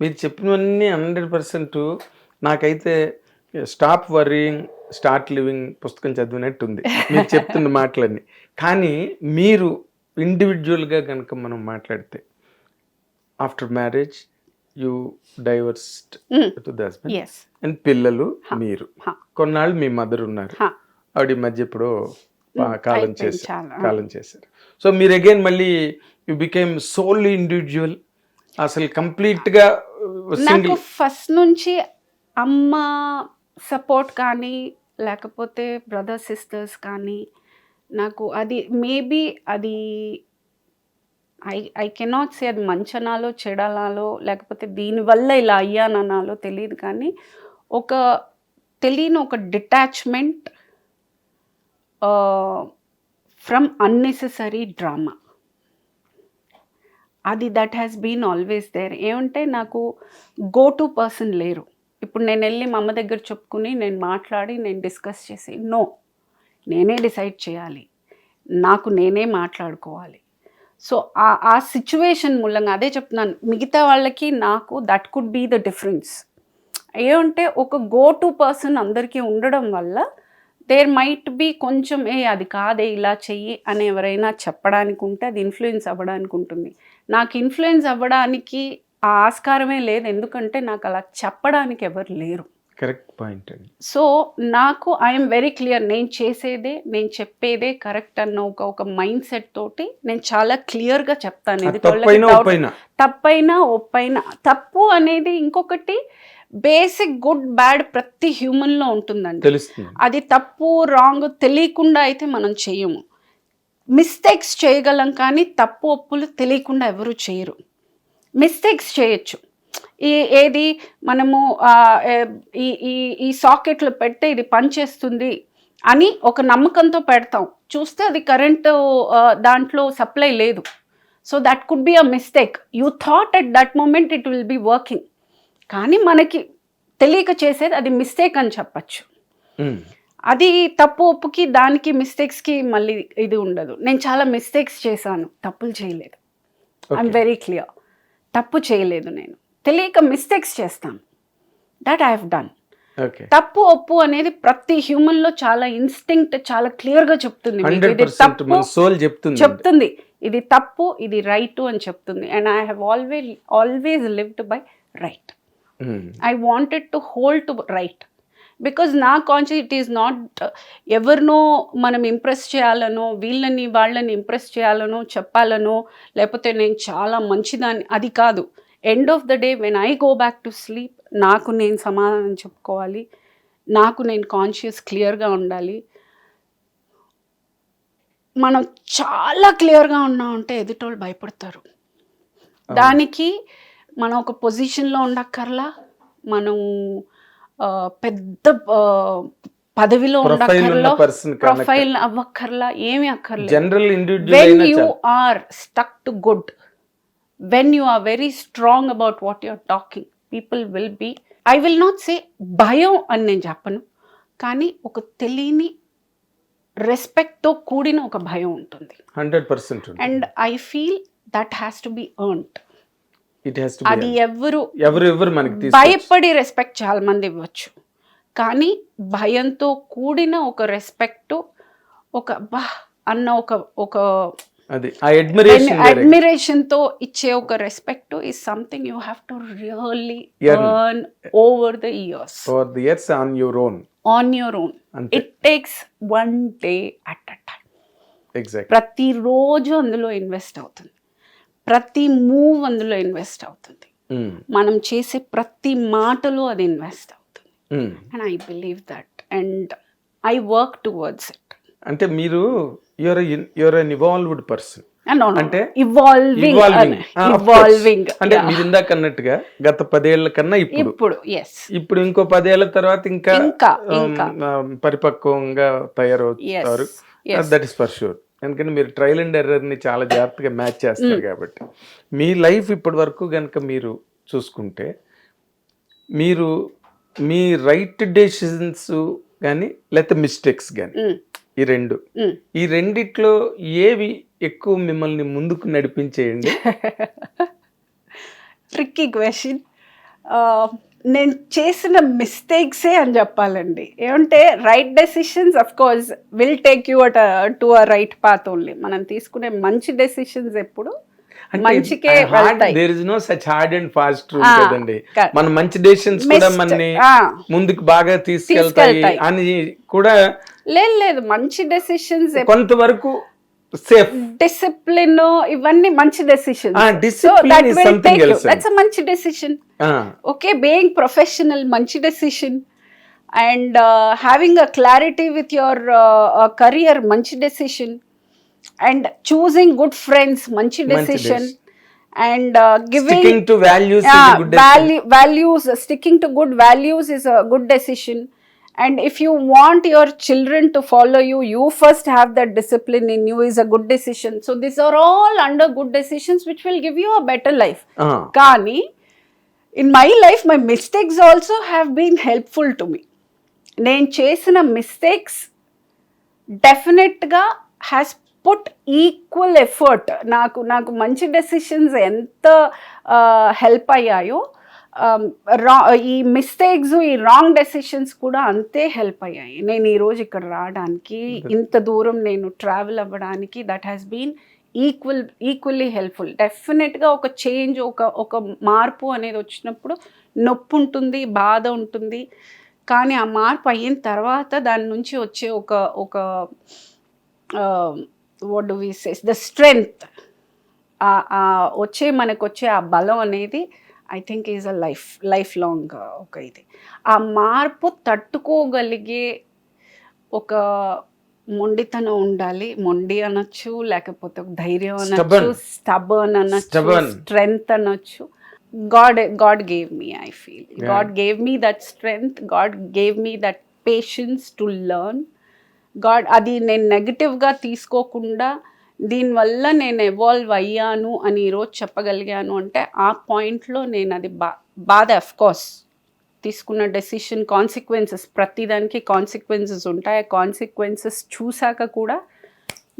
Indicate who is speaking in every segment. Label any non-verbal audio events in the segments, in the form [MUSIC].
Speaker 1: మీరు చెప్పినవన్నీ hundred percent నాకైతే స్టాప్ వరింగ్ స్టార్ట్ లివింగ్ పుస్తకం చదివినట్టు ఉంది మీరు చెప్తున్న మాటలన్నీ. కానీ మీరు ఇండివిజువల్గా కనుక మనం మాట్లాడితే after marriage
Speaker 2: you
Speaker 1: divorced. To the
Speaker 2: husband
Speaker 1: and పిల్లలు మీరు. కొన్నాళ్ళు మీ మదర్ ఉన్నారు. ఆవిడ మధ్య ఇప్పుడు కాలం చేశారు. కాలం చేశారు. సో మీరు అగైన్ మళ్ళీ యు బికేమ్ సోల్లీ ఇండివిజువల్ అసలు కంప్లీట్గా
Speaker 2: నాకు ఫస్ట్ నుంచి అమ్మ సపోర్ట్ కానీ లేకపోతే బ్రదర్ సిస్టర్స్ కానీ నాకు అది మేబీ అది ఐ ఐ కెనాట్ సే అది మంచనాలో చెడలాలో లేకపోతే దీనివల్ల ఇలా అయ్యాననాలో తెలియదు కానీ ఒక తెలియని ఒక డిటాచ్మెంట్ ఫ్రమ్ అన్నెసెసరీ డ్రామా. అది that has been always there ఏమంటే నాకు గో టు పర్సన్ లేరు. ఇప్పుడు నేను వెళ్ళి మా అమ్మ దగ్గర చెప్పుకుని నేను మాట్లాడి నేను డిస్కస్ చేసి నో నేనే డిసైడ్ చేయాలి. నాకు నేనే మాట్లాడుకోవాలి. సో ఆ ఆ సిచ్యువేషన్ మూలంగా అదే చెప్తున్నాను. మిగతా వాళ్ళకి నాకు that could be the difference ఏమంటే ఒక గో టు పర్సన్ అందరికీ ఉండడం వల్ల దేర్ మైట్ బి కొంచెం ఏ అది కాదే ఇలా చెయ్యి అని ఎవరైనా చెప్పడానికి ఉంటే అది ఇన్ఫ్లుయెన్స్ అవ్వడానికి ఉంటుంది. నాకు ఇన్ఫ్లుయెన్స్ అవ్వడానికి ఆ ఆస్కారమే లేదు. ఎందుకంటే నాకు అలా చెప్పడానికి ఎవరు లేరు.
Speaker 1: కరెక్ట్ పాయింట్ అండి.
Speaker 2: సో నాకు ఐఎమ్ వెరీ క్లియర్ నేను చేసేదే నేను చెప్పేదే కరెక్ట్ అన్న ఒక ఒక మైండ్ సెట్ తోటి నేను చాలా క్లియర్గా చెప్తాను.
Speaker 1: ఒప్పైనా?
Speaker 2: తప్పైనా ఒప్పైనా. తప్పు అనేది ఇంకొకటి బేసిక్ గుడ్ బ్యాడ్ ప్రతి హ్యూమన్లో ఉంటుందండి.
Speaker 1: తెలుస్తుంది.
Speaker 2: అది తప్పు రాంగ్ తెలియకుండా అయితే మనం చేయము మిస్టేక్స్ చేయగలం కానీ తప్పు ఒప్పులు తెలియకుండా ఎవరు చేయరు. మిస్టేక్స్ చేయొచ్చు. ఈ ఏది మనము ఈ ఈ ఈ సాకెట్లు పెడితే ఇది పనిచేస్తుంది అని ఒక నమ్మకంతో పెడతాం. చూస్తే అది కరెంటు దాంట్లో సప్లై లేదు. So that could be a mistake. You thought at that moment it will be working. కానీ మనకి తెలియక చేసేది అది మిస్టేక్ అని చెప్పచ్చు. అది తప్పు ఒప్పుకి దానికి మిస్టేక్స్కి మళ్ళీ ఇది ఉండదు. నేను చాలా మిస్టేక్స్ చేశాను. తప్పులు చేయలేదు. ఐఎమ్. వెరీ క్లియర్ తప్పు చేయలేదు నేను. తెలియక మిస్టేక్స్ చేస్తాను. దట్ ఐ హ్యావ్ డన్ తప్పు ఒప్పు అనేది ప్రతి హ్యూమన్లో చాలా ఇన్స్టింక్ట్ చాలా క్లియర్గా చెప్తుంది
Speaker 1: చెప్తుంది.
Speaker 2: ఇది తప్పు ఇది రైట్ అని చెప్తుంది. And I have always always lived by
Speaker 1: right.
Speaker 2: I wanted to hold to right because నా కాన్షియస్ ఇట్ ఈస్ నాట్ ఎవరినో మనం ఇంప్రెస్ చేయాలనో వీళ్ళని వాళ్ళని ఇంప్రెస్ చేయాలనో చెప్పాలనో లేకపోతే నేను చాలా మంచిదాన్ని అది కాదు. End of the day when I go back to sleep నాకు నేను సమాధానం చెప్పుకోవాలి. నాకు నేను కాన్షియస్ క్లియర్గా ఉండాలి. మనం చాలా క్లియర్గా ఉన్నామంటే ఎదుటోళ్ళు భయపడతారు. దానికి మనం ఒక పొజిషన్లో ఉండక్కర్లా మనం పెద్ద పదవిలో ఉండక్కర్లా ప్రొఫైల్ అవ్వక్కర్లా ఏమి అక్కర్లేదు. General
Speaker 1: when
Speaker 2: you.
Speaker 1: Are
Speaker 2: stuck to good when you are very strong about what you are talking people will be I will not say భయం అని నేను చెప్పను కానీ ఒక తెలియని రెస్పెక్ట్తో కూడిన ఒక భయం ఉంటుంది.
Speaker 1: Hundred percent
Speaker 2: and I feel that has to be earned
Speaker 1: it has to
Speaker 2: అది ఎవరు
Speaker 1: ఎవరు ఎవరు మనకి
Speaker 2: భయపడి రెస్పెక్ట్ చాలా మంది ఇవ్వచ్చు. కానీ భయంతో కూడిన ఒక రెస్పెక్ట్ ఒక బా అన్న ఒక ఒక
Speaker 1: అది
Speaker 2: అడ్మిరేషన్తో ఇచ్చే ఒక respect is something you have to really.
Speaker 1: Earn
Speaker 2: over
Speaker 1: the years for the years on
Speaker 2: your own on
Speaker 1: your
Speaker 2: own it takes one day at a
Speaker 1: time
Speaker 2: ప్రతిరోజు అందులో ఇన్వెస్ట్ అవుతుంది. ప్రతి మూవ్ అందులో ఇన్వెస్ట్ అవుతుంది. మనం చేసే ప్రతి మాటలో అది ఇన్వెస్ట్ అవుతుంది. And I believe that and I work towards it
Speaker 1: అంటే మీరు your your un evolved person అంటే
Speaker 2: evolving
Speaker 1: Evolving. Ah, of course.
Speaker 2: Evolving
Speaker 1: అంటే మీరు ఇందాక అన్నట్టుగా గత పదేళ్ళ కన్నా ఇప్పుడు.
Speaker 2: ఇప్పుడు ఎస్
Speaker 1: ఇప్పుడు ఇంకో పదేళ్ళ తర్వాత ఇంకా
Speaker 2: ఇంకా,
Speaker 1: um, um, పరిపక్వంగా తయారవుతారు. దట్ ఇస్ ఫర్ షూర్ ఎందుకంటే మీరు ట్రయల్ అండ్ ఎర్రర్ని చాలా జాగ్రత్తగా మ్యాచ్ చేస్తారు
Speaker 2: Hmm.
Speaker 1: కాబట్టి. మీ లైఫ్ ఇప్పటి వరకు కనుక మీరు చూసుకుంటే మీరు మీ రైట్ డెసిషన్స్ కానీ లేకపోతే మిస్టేక్స్ కానీ
Speaker 2: Mm.
Speaker 1: ఈ రెండు. ఈ రెండిట్లో ఏవి ఎక్కువ మిమ్మల్ని ముందుకు నడిపించేయండి? [LAUGHS]
Speaker 2: ట్రిక్కీ క్వశ్చన్ నేను చేసిన మిస్టేక్సే అని చెప్పాలండి ఏమంటే right decisions of course will take you at to a right path only మనం తీసుకునే మంచి డెసిషన్స్ ఎప్పుడు మంచికే
Speaker 1: there is no such hard and fast
Speaker 2: rule
Speaker 1: కదండి. మన మంచి డెసిషన్స్ కూడా మనని. ముందుకు బాగా తీసుకెళ్తాయి. అని కూడా
Speaker 2: లేదు లేదు మంచి డెసిషన్స్
Speaker 1: కొంతవరకు సేఫ్
Speaker 2: డిసిప్లిన్ ఇవన్నీ మంచి
Speaker 1: else.
Speaker 2: దట్స్ మంచి డెసిషన్ ఓకే బీయింగ్ ప్రొఫెషనల్ మంచి decision and having a clarity with your career మంచి decision and choosing good friends మంచి decision and giving
Speaker 1: sticking to values good
Speaker 2: values sticking to good values is a good decision. and if you want your children to follow you you first have that discipline in you is a good decision so these are all under good decisions which will give you a better life కానీ in my life my mistakes also have been helpful to me నేను చేసిన mistakes డెఫినెట్గా has put equal effort నాకు నాకు మంచి decisions ఎంత help అయ్యాయో రా ఈ మిస్టేక్స్ ఈ రాంగ్ డెసిషన్స్ కూడా అంతే హెల్ప్ అయ్యాయి. నేను ఈరోజు ఇక్కడ రావడానికి ఇంత దూరం నేను ట్రావెల్ అవ్వడానికి that has been equal equally helpful డెఫినెట్గా ఒక చేంజ్ ఒక ఒక మార్పు అనేది వచ్చినప్పుడు నొప్పి ఉంటుంది బాధ ఉంటుంది. కానీ ఆ మార్పు అయిన తర్వాత దాని నుంచి వచ్చే ఒక ఒక what do we says the strength వచ్చే మనకు వచ్చే ఆ బలం అనేది I think is a life life long ఒక ఇది. ఆ మార్పు తట్టుకోగలిగే ఒక మొండితనం ఉండాలి. మొండి అనొచ్చు లేకపోతే ఒక ధైర్యం అనొచ్చు. స్టబర్న్ అనొచ్చు. స్ట్రెంగ్త్ అనొచ్చు. God God gave me I feel God gave me that strength God gave me that patience to learn God అది నేను నెగటివ్గా తీసుకోకుండా దీనివల్ల నేను ఎవాల్వ్ అయ్యాను అని ఈరోజు చెప్పగలిగాను అంటే ఆ పాయింట్లో నేను అది బా బాధ అఫ్ కోర్స్ తీసుకున్న డెసిషన్ కాన్సిక్వెన్సెస్ ప్రతిదానికి కాన్సిక్వెన్సెస్ ఉంటాయి. ఆ కాన్సిక్వెన్సెస్ చూశాక కూడా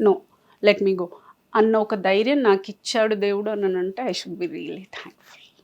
Speaker 2: నో లెట్ మీ గో అన్న ఒక ధైర్యం నాకు ఇచ్చాడు దేవుడు అని అంటే I should be really thankful